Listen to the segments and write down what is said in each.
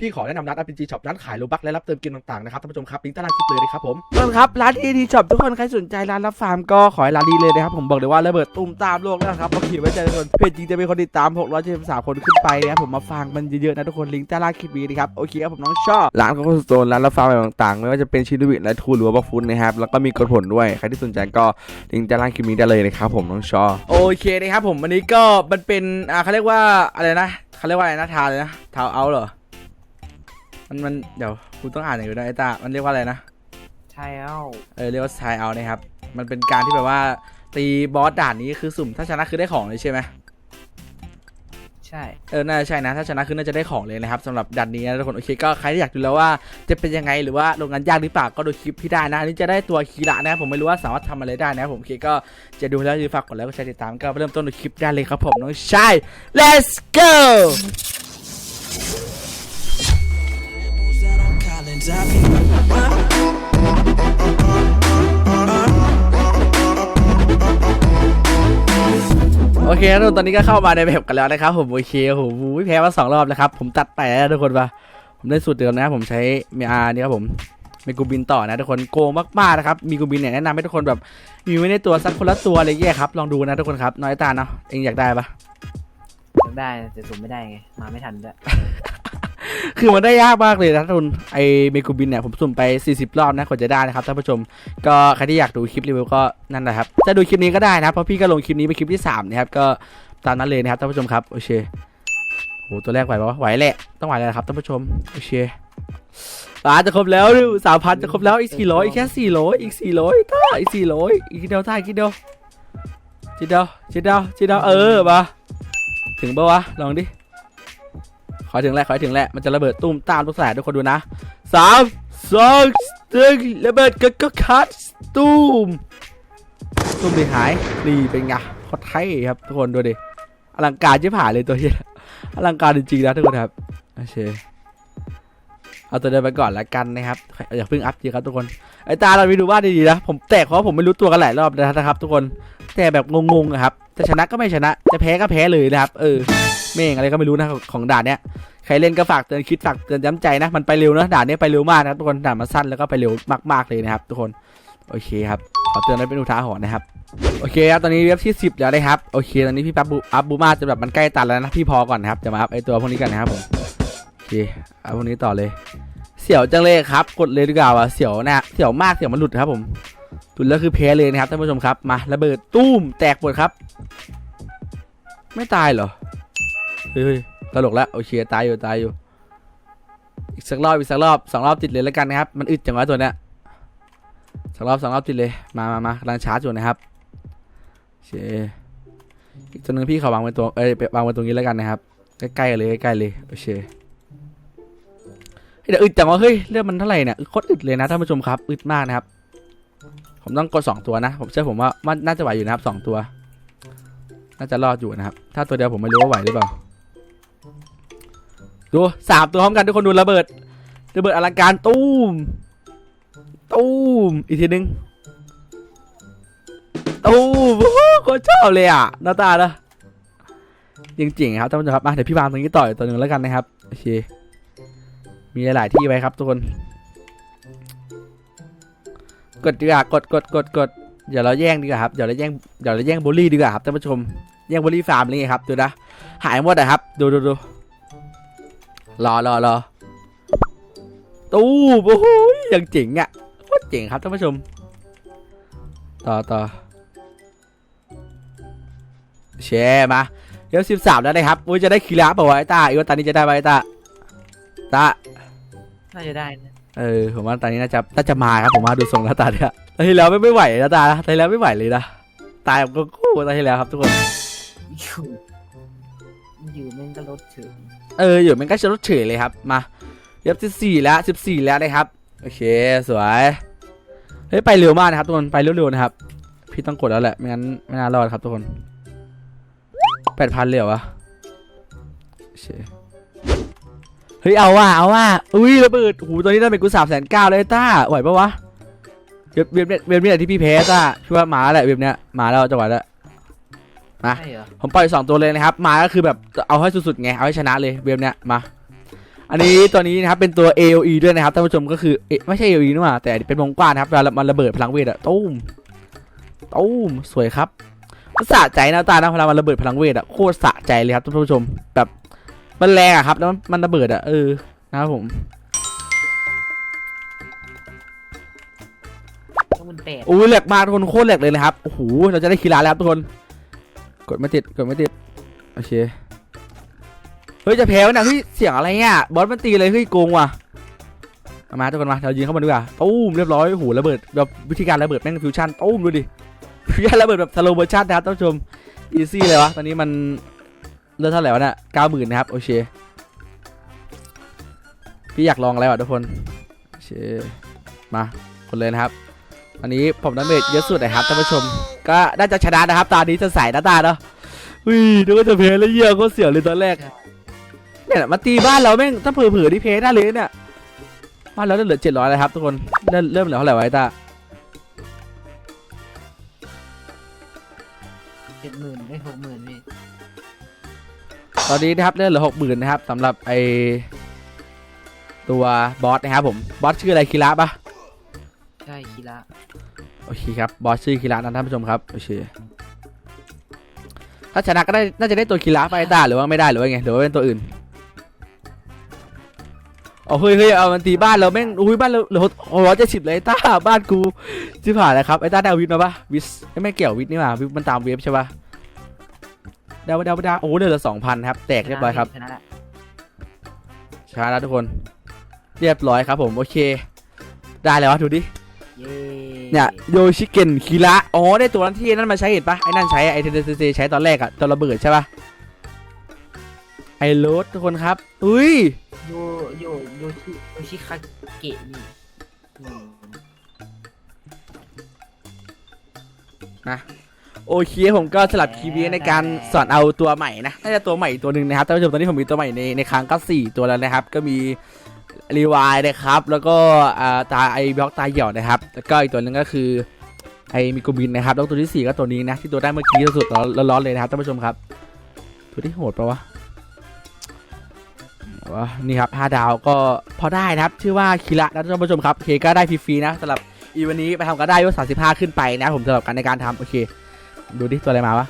พี่ขอแนะนำร้าน RPG Shop ร้านขายโลบักและรับเติมเกมต่างๆนะครับท่านผู้ชมครับลิงก์ใต้ล่างคลิปเลยนะครับผมทุกคนครับร้านเอดีช็อปทุกคนใครสนใจร้านรับฟาร์มก็ขอให้ร้านนี้เลยนะครับผมบอกเลยว่าระเบิดตุ้มตามโลกนะครับผมขีดไว้ใจทุกคนเพจจริงจะมีคนติดตาม673คนขึ้นไปนะครับผมมาฟังมันเยอะๆนะทุกคนลิงก์ใต้ล่างคลิปนี้นะครับโอเคครับผมน้องชอบร้านก็สโตนร้านรับฟาร์มอะไรต่างๆ ไม่ว่าจะเป็นชิลวิทและทูหรือว่าบัฟฟุตนะครับแล้วก็มีกดผลด้วยใครที่สนใจก็ลิงก์ใต้ล่างคลิปนี้ได้เลยนะครับผมน้องชอบโอเคนะครับผมวันนี้ก็มันเป็นอ่าเขาเรียกว่าอะไรนะเขาเรียกว่าอะไรนะทาเลยนะทาวเอาเหรอ มันมันเดี๋ยวกูต้องอ่านหน่อยด้วยไอ้ตา มันเรียกว่าอะไรนะ ใช่เอ้าเออเรียกว่าทายเอานะครับ มันเป็นการที่แบบว่า ตีบอสด่านนี้คือสุ่ม ถ้าชนะคือได้ของเลยใช่ไหมใช่ เออ น่าจะใช่นะ ถ้าชนะคือน่าจะได้ของเลยนะครับสำหรับด่านนี้นะทุกคน โอเค ก็ใครที่อยากดูแล้วว่าจะเป็นยังไงหรือว่าลงงานยากหรือเปล่า ก็ดูคลิปที่ได้นะ อันนี้จะได้ตัวคีระนะครับผมไม่รู้ว่าสามารถทำอะไรได้นะครับผม โอเค ก็จะดูแล้วอย่าลืมฝากกดไลค์ กดแชร์ ติดตาม ก็เริ่มต้นดูคลิปได้เลยครับผม น้องชาย let's go โอเคทุกคนตอนนี้ก็เข้ามาในแบบกันแล้วนะครับ ผมโอเคโอ้โหแพ้มาสองรอบแล้วครับ ผมตัดแต่แล้วทุกคนปะผมได้สูตรเดิมนะ ผมใช้เมียนี่ครับผมมีกูบินต่อนะทุกคนโกงมากๆนะครับมีกูบินเนี่ยแนะนำให้ทุกคนแบบมีไว้ในตัวสักคนละตัวอะไรแย่ครับลองดูนะทุกคนครับน้อยตาเนาะเองอยากได้ปะทำได้แต่สุ่มไม่ได้ไงมาไม่ทันด้วย คือมันได้ยากมากเลยนะทุนไอเมกูบินเนี่ยผมสุ่มไป 40 รอบนะกว่าจะได้นะครับท่านผู้ชม ก็ใครที่อยากดูคลิปรีวิวก็นั่นแหละครับจะดูคลิปนี้ก็ได้นะเพราะพี่ก็ลงคลิปนี้เป็นคลิปที่สามนะครับก็ตามนั้นเลยนะครับท่านผู้ชมครับโอเคโหตัวแรกไหวปะไหวแหละต้องไหวแล้วครับท่านผู้ชมโอเคอ่าจะครบแล้วดิสามพันจะครบแล้วอีกสี่ร้อยอีกแค่สี่ร้อยอีกสี่ร้อยท่าอีกสี่ร้อยอีกเดียวท่าอีกเดียวทีเดียวทีเดียวทีเดียวเออมาถึงปะวะลองดิ ขอถึงแหละขอให้ถึงแหละมันจะระเบิดตุ้มตามทุกสายทุกคนดูนะสามสองหนึ่งระเบิดก็ก็คัดตุ้มตุ้มดีหายนี่เป็นไงโคตรเท่ครับทุกคนดูดิอลังการชิบหายเลยตัวเนี้ยอลังการจริงๆนะทุกคนครับโอเคเอาตัวเดินไปก่อนละกันนะครับอย่าเพิ่งอัพเยอะครับทุกคนไอตาเราไปดูว่าดีๆนะผมแตกเพราะผมไม่รู้ตัวกันหลายรอบนะครับ ทุกคนแต่แบบงงๆอะครับจะชนะก็ไม่ชนะจะแพ้ก็แพ้เลยนะครับ เออเม่งอะไรก็ไม่รู้นะของด่านเนี้ย ใครเล่นก็ฝากเตือนคิดฝากเตือนย้ำใจนะ มันไปเร็วนะด่านเนี้ยไปเร็วมากนะครับทุกคนด่านมันสั้นแล้วก็ไปเร็วมากๆเลยนะครับ ทุกคนโอเคครับขอเตือนไว้เป็นอุทาหรณ์นะครับโอเคครับตอนนี้เว็บที่ 10แล้วนะครับโอเคตอนนี้พี่ปั๊บบูอัพบูมาจะแบบมันใกล้ตันแล้วนะพี่พอก่อนนะครับจะมาอัพไอตัวพวกนี้กันนะครับผมโอเคเอาพวกนี้ต่อเลย เสี่ยวจังเลยครับ กดเลยดีกว่าว่ะเสี่ยวนะเสี่ยวมากเสี่ยวมันหลุดครับผมหลุดแล้วคือแพ้เลยนะครับท่านผู้ชมครับมาระเบิดตุ้มแตกหมดครับ ไม่ตายเหรอเฮ้ย ตลกแล้วโอเคตายอยู่ตายอยู่ อีกสักรอบอีกสักรอบสองรอบติดเลยแล้วกันนะครับ มันอึดจังวะตัวเนี้ยสองรอบสองรอบติดเลยมามามากำลังชาร์จอยู่นะครับโอเคอีกตัวหนึงพี่เขาวางไว้ตัวเอ้ยวางไว้ตรงนี้แล้วกันนะครับใกล้ๆกันเลยใกล้ๆเลยโอเคเฮ้ยเดี๋ยวอึดจังวะเฮ้ยเลือดมันเท่าไหร่เนี่ยโคตรอึดเลยนะท่านผู้ชมครับอึดมากนะครับ ผมต้องกดสองตัวนะ ผมเชื่อผมว่ามันน่าจะไหวอยู่นะครับสองตัว น่าจะรอดอยู่นะครับ ถ้าตัวเดียวผมไม่รู้ว่าไหวหรือเปล่า ดูสามตัวพร้อมกันทุกคนดูระเบิด ระเบิดอลังการตู้มตู้มอีกทีนึงตู้มโอ้โหโคตรชอบเลยอะหน้าตาเนอะจริงๆครับท่านผู้ชมครับมาเดี๋ยวพี่วางตรงนี้ต่ออีกตัวหนึ่งแล้วกันนะครับโอเคมีหลายที่ไว้ครับทุกคน กดดีกว่ากดกดกดกดเดี๋ยวเราแย่งดีกว่าครับเดี๋ยวเราแย่งเดี๋ยวเราแย่งโบลี่ดีกว่าครับท่านผู้ชมแย่งโบลี่ฟาร์มอะไรเงี้ยครับดูนะหายหมดอะครับดูดูดู รอรอรอตู้มโอ้โหยังเจ๋งอะโคตรเจ๋งครับท่านผู้ชม ต่อต่อแชร์มาเดี๋ยวสิบสามแล้วนะครับอุ้ยจะได้คีระเปล่าวะไอ้ตาอีกว่าตอนนี้จะได้ไหมไอ้ตาตาน่าจะได้นะเออผมว่าตอนนี้น่าจะน่าจะมาครับผมมาดูทรงแล้วตาเนี่ยตอนที่แล้วไม่ไม่ไหวนะตาตอนที่แล้วไม่ไหวเลยนะตายแบบก็กู้ตอนที่แล้วครับทุกคนอยู่อยู่แม่งก็ลดถึง เอออยู่มันก็จะลดเฉยเลยครับมาเย็บสิบสี่แล้วสิบสี่แล้วนะครับโอเคสวยเฮ้ยไปเร็วมากนะครับทุกคนไปเร็วๆนะครับ พี่ต้องกดแล้วแหละไม่งั้นไม่น่ารอดครับทุกคนแปดพันเลยเหรอวะโอเคเฮ้ยเอาว่าเอาว่าอุ้ยระเบิดโอ้โหตอนนี้ได้เป็นกูสามแสนเก้าเลยต้าไหวปะวะเว็บเว็บเนี่ยเว็บเนี่ยที่พี่แพ้ต้าพี่ว่ามาแหละเว็บเนี้ยหมาแล้วจังหวะแล้ว อะใช่เหรอผมปล่อยสองตัวเลยนะครับ มาก็คือแบบเอาให้สุดๆไง เอาให้ชนะเลยเวฟเนี้ยมา อันนี้ตัวนี้นะครับเป็นตัว AOE ด้วยนะครับท่านผู้ชมก็คือเอ๊ะไม่ใช่ AOE นี่หว่าแต่เป็นวงกว้างนะครับเวลามันระเบิดพลังเวทอะตุ้มตุ้มสวยครับมันสะใจนะตานะเวลามันระเบิดพลังเวทอะโคตรสะใจเลยครับท่านผู้ชมแบบมันแรงอะครับแล้วมันมันระเบิดอะเออนะครับผมก็มันแปด อุ้ยแหลกมากทุกคนโคตรแหลกเลยนะครับโอ้โหเราจะได้คีราแล้วครับทุกคน กดไม่ติดกดไม่ติดโอเคเฮ้ยจะแพ้วนะเฮ้ยเสียงอะไรเนี่ยบอสมันตีเลยเฮ้ยโกงว่ะเอามาทุกคนมาเรายิงเข้ามาดีกว่าตุ้มเรียบร้อยโอ้โหระเบิดแบบวิธีการระเบิดแม่งฟิวชั่นตุ้มดูดิฟิวชั่นระเบิดแบบสโลว์เวอร์ชันนะครับท่านผู้ชมอีซี่เลยวะตอนนี้มันเลือดเท่าไหร่วะเนี่ยเก้าหมื่นนะครับโอเคพี่อยากลองอะไรวะทุกคนโอเคมาคนเลยนะครับ อันนี้ผมดาเมจเยอะสุดนะครับท่านผู้ชม ก็น่าจะชนะนะครับตอนนี้จะใส่หน้าตาเนาะอุ้ยนึกว่าจะเพลแล้วเยี่ยก็เสียวเลยตอนแรก เนี่ยมาตีบ้านเราแม่งถ้าเผื่อๆที่เพลได้เลยเนี่ยบ้านเราเหลือเจ็ดร้อยแล้วครับทุกคนเริ่มเริ่มเหลือเท่าไหร่ไวะไอ้ตาเจ็ดหมื่นได้หกหมื่นพี่ตอนนี้นะครับเริ่มเหลือหกหมื่นนะครับสำหรับไอตัวบอสนะครับผมบอสชื่ออะไรคีระปะใช่ คีระโอเคครับบอสชื่อคีระนะท่านผู้ชมครับโอเคถ้าชนะก็ได้น่าจะได้ตัวคีระไปไอ้ตาหรือว่าไม่ได้หรือว่าไงหรือว่าเป็นตัวอื่นอ๋อเฮ้ยเฮ้ยเอามันตีบ้านเราแม่งอุ้ยบ้านเราเหลือร้อยเจ็ดสิบเลยไอ้ต้าบ้านกูที่ผ่านนะครับไอ้ต้าได้เอาวิทย์มาปะวิสไม่เกี่ยววิทย์นี่หว่าวิทย์มันตามเวฟใช่ปะดาวดาวดาวโอ้เหลือสองพันครับแตกเรียบร้อยครับชนะละชนะแล้วทุกคน เรียบร้อยครับผมโอเค ได้แล้ววะดูดิ เย้เนี่ยโยชิเกนคิระอ๋อได้ตัวนั้นที่นั่นมาใช้เห็นปะไอ้นั่นใช้ไอ้เทเซใช้ตอนแรกอะตอนระเบิดใช่ปะไอ้โรสทุกคนครับอุ้ยโยโยโยชิโยชิคาเกะนี่อืมโอเคผมก็สลับคลิปนี้ในการสอนเอาตัวใหม่นะน่าจะตัวใหม่อีกตัวหนึ่งนะครับท่านผู้ชมตอนนี้ผมมีตัวใหม่ในในครั้งก็สี่ตัวแล้วนะครับ ก็มี รีวายนะครับ แล้วก็ตาไอบล็อกตาเหี่ยวนะครับ แล้วก็อีกตัวหนึงก็คือไอมิโกบินนะครับ แล้วตัวที่สี่ก็ตัวนี้นะ ที่ตัวได้เมื่อกี้สุดร้อนๆเลยนะครับท่านผู้ชมครับ ตัวที่โหดปะวะวะนี่ครับ5ดาวก็พอได้นะครับ ชื่อว่าคิระนะท่านผู้ชมครับ โอเคก็ได้ฟรีๆนะสำหรับอีวันนี้ไปทำก็ได้ยศ35 ขึ้นไปนะผมสำหรับการในการทำโอเค ดูดิตัวอะไรมาวะ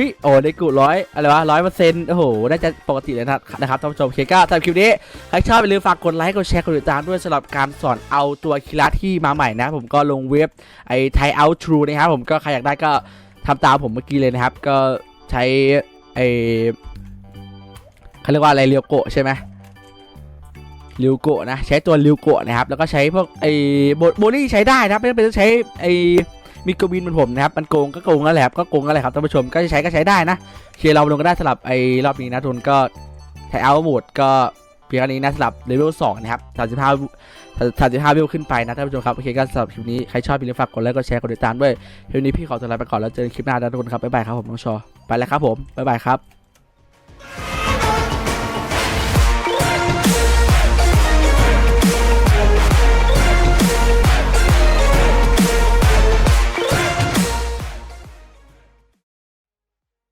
ฮ้ยโอ้ได้กูร้อยอะไรวะร้อยเปอร์เซ็นต์โอ้โหน่าจะปกติเลยนะนะครับท่านผู้ชมเคก็สำหรับคลิปนี้ใครชอบอย่าลืมฝากกดไลค์กดแชร์กดติดตามด้วยสำหรับการสอนเอาตัวคิระที่มาใหม่นะ ผมก็ลงเว็บไอ้ไทเอาทรูนะครับผมก็ใครอยากได้ก็ทำตามผมเมื่อกี้เลยนะครับ ก็ใช้ไอ้เขาเรียกว่าอะไรเรียวโกะใช่ไหมเรียวโกะนะ ใช้ตัวเรียวโกะนะครับ แล้วก็ใช้พวกไอ้โบโบนี่ใช้ได้นะไม่จำเป็นต้องใช้ไอ้ มิกวินเป็นผมนะครับมันโกงก็โกงนั่นแหละครับก็โกงนั่นแหละครับท่านผู้ชมก็ใช้ก็ใช้ได้นะเชียร์เราลงก็ได้สลับไอ้รอบนี้นะทุนก็ใช้เอาโหมดก็เพียงแค่นี้นะสลับเลเวลสองนะครับสามสิบห้าสามสิบห้าเวลขึ้นไปนะท่านผู้ชมครับ โอเคก็สำหรับคลิปนี้ใครชอบอย่าลืมฝากกดไลค์กดแชร์กดติดตามด้วยคลิปนี้พี่ขอตัวลาไปก่อนแล้วเจอกันคลิปหน้านะทุกคนครับบ๊ายบายครับผมน้องชอไปแล้วครับผมบ๊ายบายครับ